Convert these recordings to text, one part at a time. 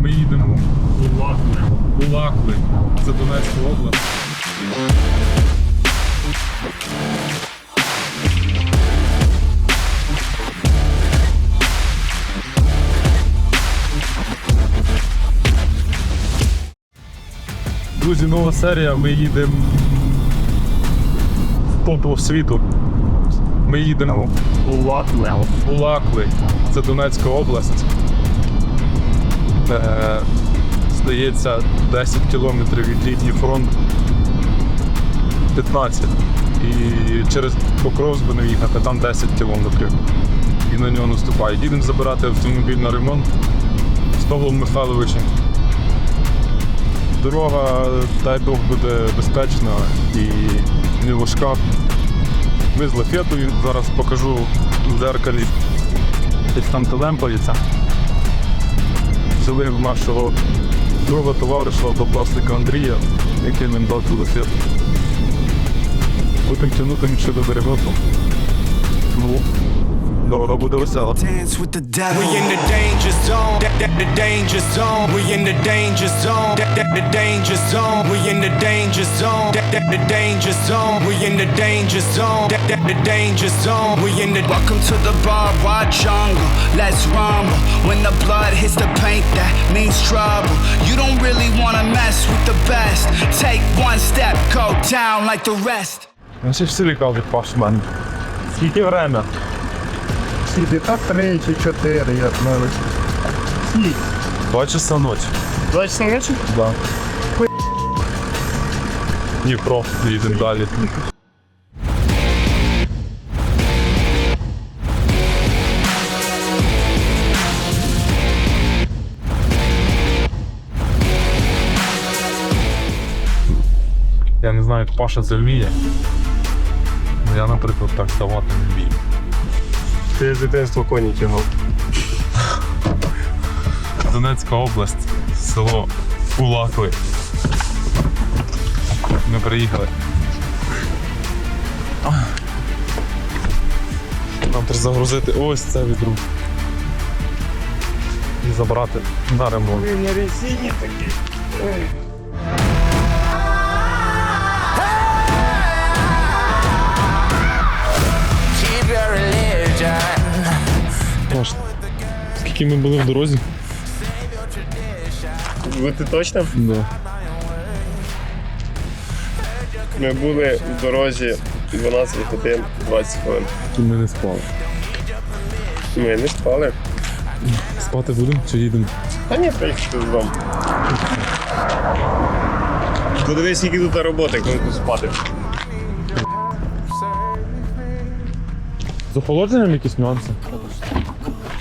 Ми їдемо у Лахли. У Лахли. Це Донецька область. Друзі, нова серія. Ми їдемо в топу світу. Ми їдемо У Лахле. у Лакли, це Донецька область. Е, здається, 10 кілометрів від лінії фронту. 15. І через Покровськ будемо їхати, там 10 кілометрів. І на нього наступає. Їдемо забирати автомобіль на ремонт з Павлом Михайловичем. Дорога, дай Бог, буде безпечна і не важка. Ми з лафетою зараз покажу в дзеркалі. Десь там телемпається. Взяли в нашого друга товариша однокласника Андрія, який нам дав лафету. Будемо тягнути ще до беремоту. Ну, Loro Budoso. Dance with the devil. We in the danger zone. The danger zone. We in the danger zone. The danger zone. We in the danger zone. The danger zone. We in the danger zone. The danger zone. We in the Welcome to the bar, wide jungle. Let's rumble. When the blood hits the paint, that means trouble. You don't really wanna mess with the best. Take one step, go down like the rest. Yn sy'n sili gael fi bos man. Ti'n gyfer enw? Скільки так три чи чотири, як навіть. Два часа ночі. Два часа ночі? Да. Дніпро, їдемо далі. Я не знаю, як Паша це вміє. Ну, Я, наприклад, так ставати не вмію. Ти з дитинства коні тягав. Донецька область, село Улакли. Ми приїхали. Нам треба загрузити ось це відру. І забрати на ремонт. Він на резині такий. Скільки ми були в дорозі? Ви ти точно? Да. Ми були в дорозі 12 годин 20 хвилин. І ми не спали. Ми не спали. Спати будемо чи їдемо? Та ні, приїхати додому. Подивись, скільки тут роботи, коли тут спати. З охолодженням якісь нюанси?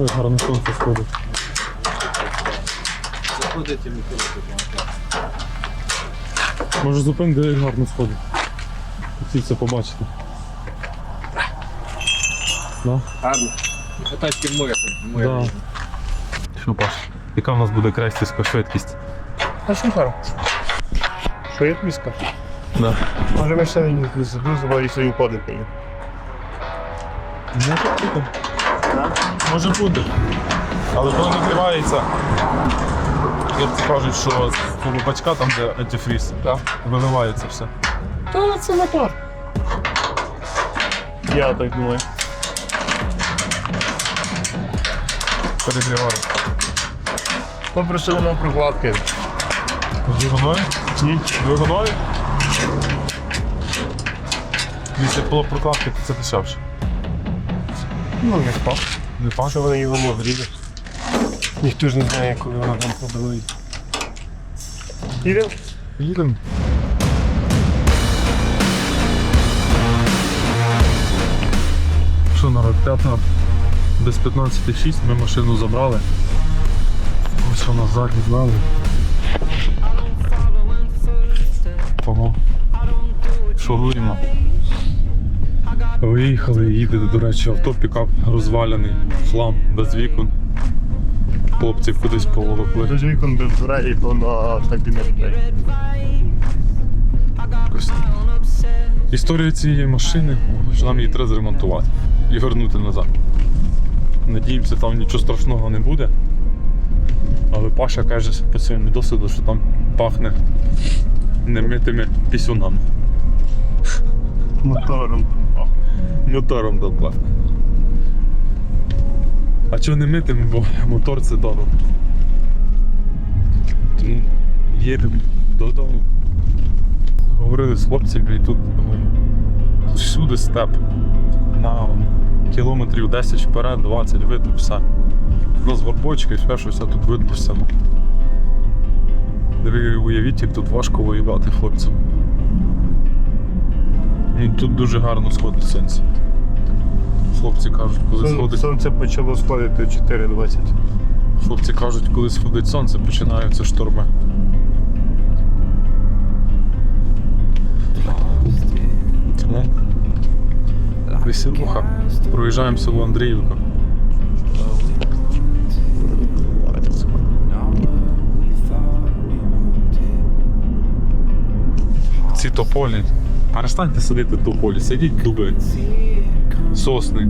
Ой, гарно сонце сходить. Заходить і виходить. Може зупинити, як гарно сходить. Хотів це побачити. Да? Гарно. Тачки море. Да. Що, Паш, яка в нас буде крейсерська швидкість? А що зараз? Швидкість? Да. Може ми ще не задузували свою подихи. Може бути. Може бути. Але то нагрівається. Хлопці кажуть, що з того бачка, там де антифріз, виливається все. Та це мотор. Я так думаю. Перегріває. Попросили нам прокладки. Двигуною? Ні. Двигуною? Якщо було прокладки, то це дешевше. Ну, не спав. Не паш? Що вони його не гріли. Ніхто ж не знає, коли вона там побилить. Їдемо? Їдемо. Що народ, п'ята без 15.06 ми машину забрали. Ось вона ззаді знали. Пого. Шуруємо. Виїхали, їде, до речі, авто пікап розвалений, хлам, без вікон. Хлопці кудись поволокли. Без вікон без дверей, то на кабінет. Історія цієї машини, що нам її треба зремонтувати і вернути назад. Надіємося, там нічого страшного не буде. Але Паша каже по своєму досвіду, що там пахне немитими пісюнами. Мотором. Мотором пахне. А чого не митими, бо мотор це дорого. Їдемо додому. Говорили з хлопцями і тут всюди степ. На кілометрів 10 вперед, 20 видно все. Нас горбочки, ще щось, а тут видно все. Уявіть, як тут важко воювати хлопцям. Ну, тут дуже гарно сходить сонце. Хлопці кажуть, коли сходить. Сонце почало сходити о 4.20. Хлопці кажуть, коли сходить сонце, починаються шторми. Тому веселуха. Проїжджаємо село Андріївка. Ці тополі. Перестаньте сидіти в тополі, сидіть дуби, сосни,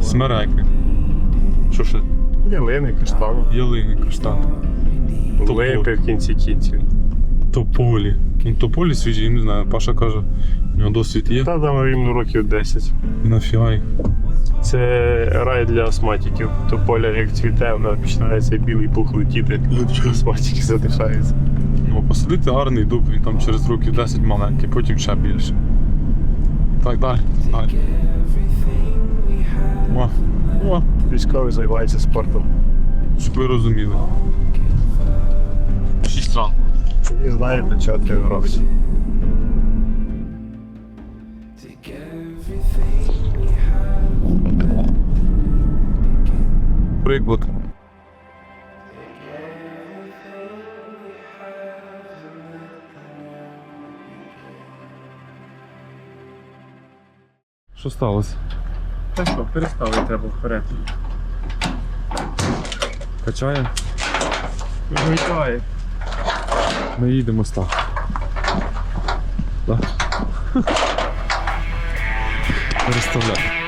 смереки. Що ще? Ялини, каштани. Ялини, каштани. Липи в кінці кінців. Тополі. Ну, тополі свіжі, я не знаю. Паша каже, у нього досвід є. Та там рівно років 10. Нафіга. їх. Це рай для астматиків. То поля як цвіте, вона починається білий пух летіти. Астматики задихаються. Посадити гарний дуб, він там через років 10 маленький, потім ще більше. Так далі. далі. О, о, Військовий займається спортом. щоб ви розуміли. Шість ранку. І знаєте, що ти робиш. Приклад. Що сталося? Та що, переставити треба вперед. Качає? Виглядає. Ми їдемо став. Да. Переставляй.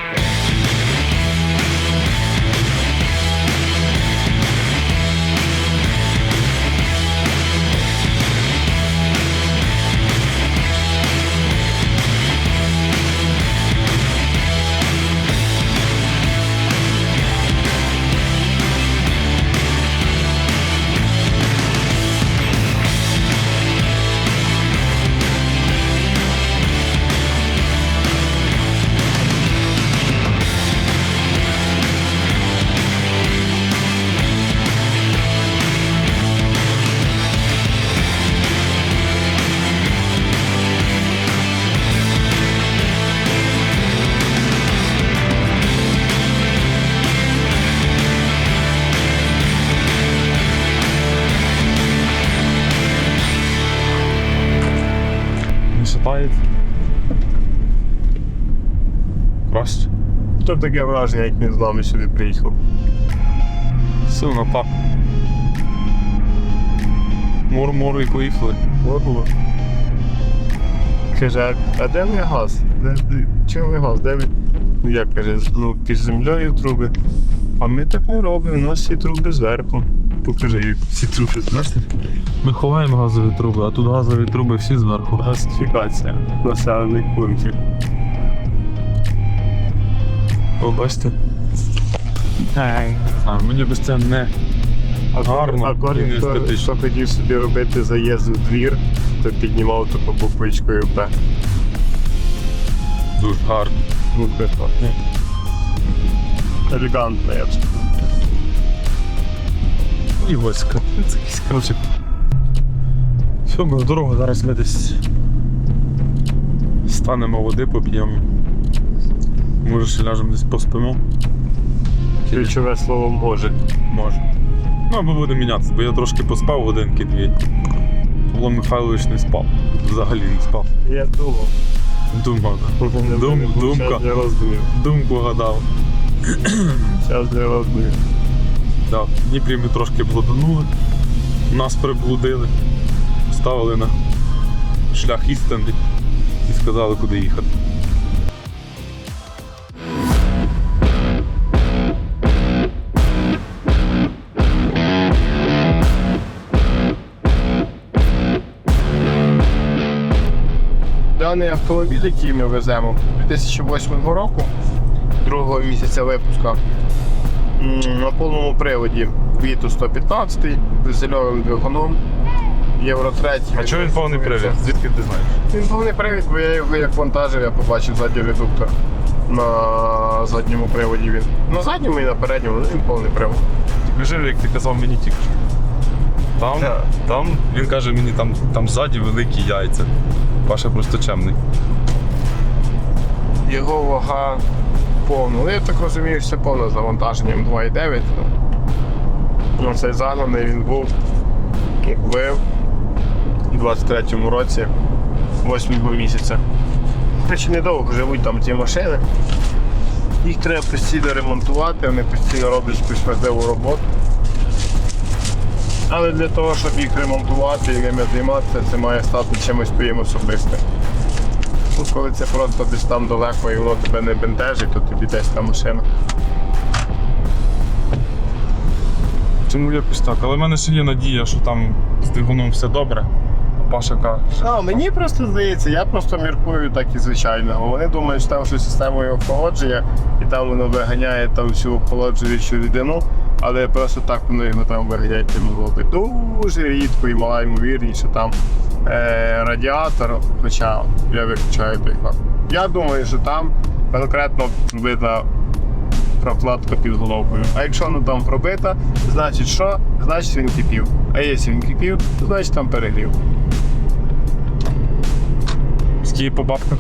Тобто таке враження, як він з нами сюди приїхав. Сильно так. Мур-мур і поїхали. Було. Каже, а, де мій газ? Де, де, чим мій газ? Де він? Ну як каже, ну під землею труби. А ми так не робимо, у нас всі труби зверху. Покажи, як всі труби зверху. Ми ховаємо газові труби, а тут газові труби всі зверху. Газифікація населених пунктів. Бачите? Знаю, мені без це не гарно А і кожен, не хто, естетично. хто хотів собі робити заїзд в двір, то піднімав таку буквичкою П. Дуже гарно. Ну, прикольно. Елегантно, я б сказав. І ось це якийсь коротше. Все, ми в дорогу, зараз ми десь станемо води, поп'ємо. Може ще ляжемо десь поспимо. Ключове слово може. Може. Ну або будемо мінятися, бо я трошки поспав годинки-дві. Павло Михайлович не спав. Взагалі не спав. Я думав. Думав. Дум, думка. Я роздумів. Думку гадав. Зараз я роздумів. Да. В Дніпрі ми трошки блуданули, нас приблудили, ставили на шлях істини і сказали, куди їхати. Даний автомобіль, який ми веземо 2008 року, другого місяця випуска, на повному приводі Віту 115 дизельовим двигуном, Євро 3. А чого він повний привід? Звідки ти знаєш? Він повний привід, бо я його як вантажив, я побачив задній редуктор. На задньому приводі він. На задньому і на передньому, ну, він повний привод. Кажи, як ти казав мені тільки. Там, Так. там, він каже мені, там, там ззаді великі яйця. Паша просто чемний. Його вага повна. Ну, я так розумію, все повне завантаженням 2,9. Ну, цей загнаний він був в 23-му році, 8 місяця. Речі, недовго живуть там ці машини. Їх треба постійно ремонтувати, вони постійно роблять якусь важливу роботу. Але для того, щоб їх ремонтувати і ними займатися, це має стати чимось твоїм особистим. Ну, коли це просто десь там далеко і воно тебе не бентежить, то тобі десь та машина. Чому якось так? Але в мене ще є надія, що там з двигуном все добре. А А, мені просто здається, я просто міркую так і звичайно. Вони думають, що там щось системою охолодження, і там воно виганяє там всю охолоджуючу рідину, але просто так воно його там виганяє води. Дуже рідко і мала ймовірність, що там е, радіатор, хоча я виключаю той факт. Я думаю, що там конкретно видно прокладка під головкою. А якщо вона там пробита, значить що? Значить він кипів. А якщо він кипів, то значить там перегрів. Скільки по бабках?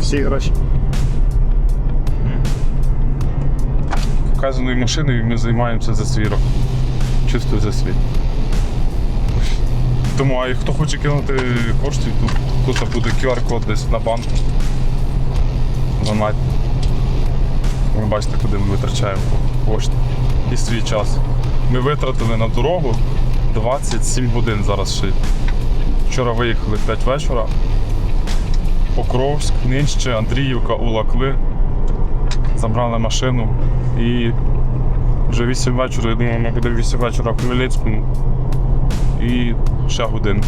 Всі гроші. Вказаною машиною ми займаємося за свій рок. Чисто за свій. Тому, а хто хоче кинути коштів, то тут буде QR-код десь на банку. Донать. Ви бачите, куди ми витрачаємо кошти і свій час. Ми витратили на дорогу 27 годин зараз ще. Вчора виїхали в 5 вечора. Покровськ, нижче, Андріївка, Улакли. Забрали машину і вже 8 вечора, я думаю, ми будемо 8 вечора в Хмельницькому і ще годин.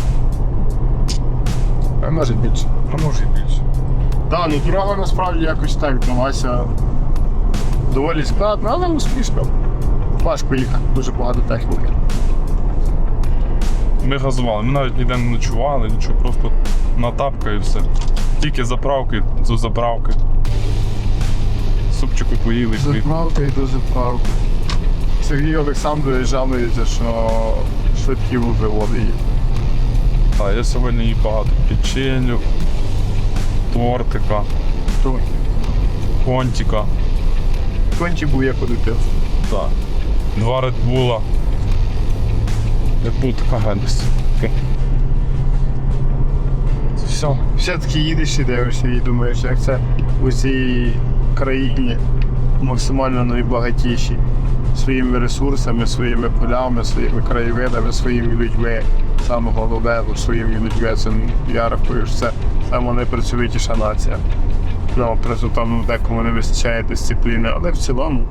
А може більше. А може більше. Так, ну дорога насправді якось так далася доволі складно, але успішно. Важко їхати, дуже багато техніки. Ми газували, ми навіть ніде не ночували, нічого, просто на тапка і все. Тільки заправки до заправки. Супчику поїли. Заправка і до заправки. Сергій Олександрович жалується, що швидкі вуглеводи є. Так, я сьогодні їв багато печеню, тортика, То понтика. кончі був як у дитинстві. Так. Два редбула. Така гадость. Окей. Все. Все-таки їдеш і дивишся і думаєш, як це у цій країні максимально найбагатіші своїми ресурсами, своїми полями, своїми краєвидами, своїми людьми. Саме головне, своїми людьми це я рахую, що це саме найпрацьовитіша нація. Ну, просто там декому не вистачає дисципліни, але в цілому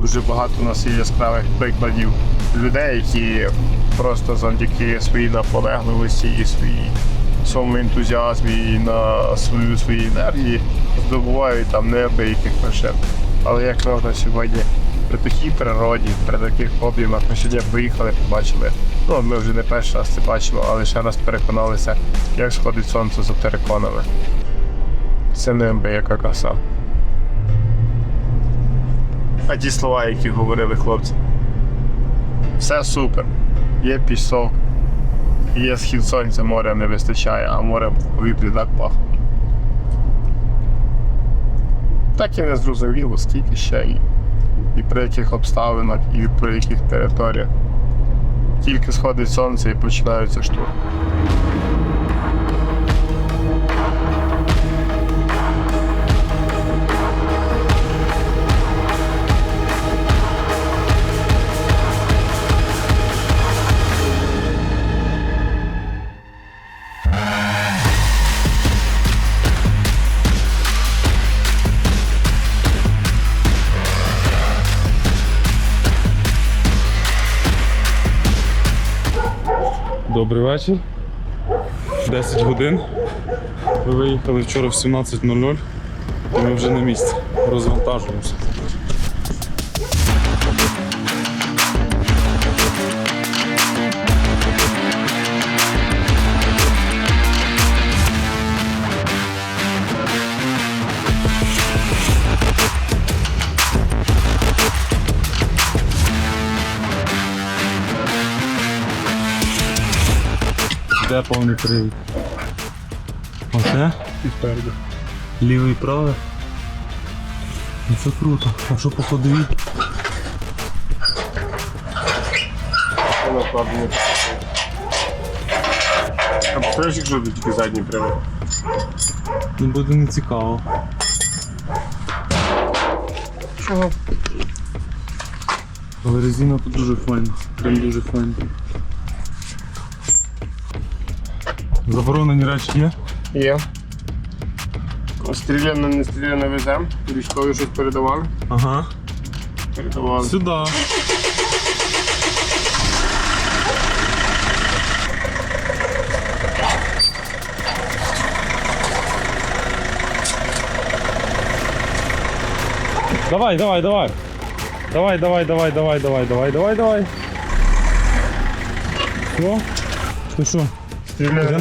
дуже багато у нас є яскравих прикладів людей, які просто завдяки своїй наполегливості і своїй своєму ентузіазмі і на свою своїй енергії здобувають там неабияких вершин. Але як можна сьогодні при такій природі, при таких об'ємах, ми сьогодні виїхали, побачили. Ну, ми вже не перший раз це бачимо, але ще раз переконалися, як сходить сонце за териконами. Це неабияка краса. А ті слова, які говорили хлопці. Все супер. Є пісок, Є схід сонця, моря не вистачає, а море в повітрі так пахне. Так і не зрозуміло, скільки ще і, і при яких обставинах, і при яких територіях. Тільки сходить сонце і починаються штурми. Добрий вечір. 10 годин. Ми виїхали вчора в 17.00 і ми вже на місці. Розвантажуємося. Повний привід? Оце? І спереду. Лівий і правий. Ну це круто. А що по не А покажеш, якщо тут тільки задній привод. Ну буде не цікаво. Чого? Але резина тут дуже файна. Прям дуже файна. Заборонені речі є? Є. Стріляно, не стріляно везем. Військові щось передавали. Ага. Передавали. Сюди. Давай, давай, давай. Давай, давай, давай, давай, давай, давай, давай, давай. Що? Ти що? Стріляно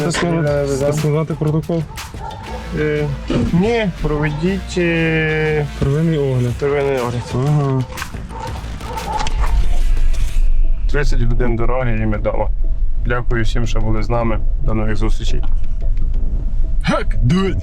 везем. складати протокол? Е, Ні, проведіть е, Первинний огляд. первинний огляд. Ага. 30 годин дороги і ми вдома. Дякую всім, що були з нами. До нових зустрічей. Хак, it!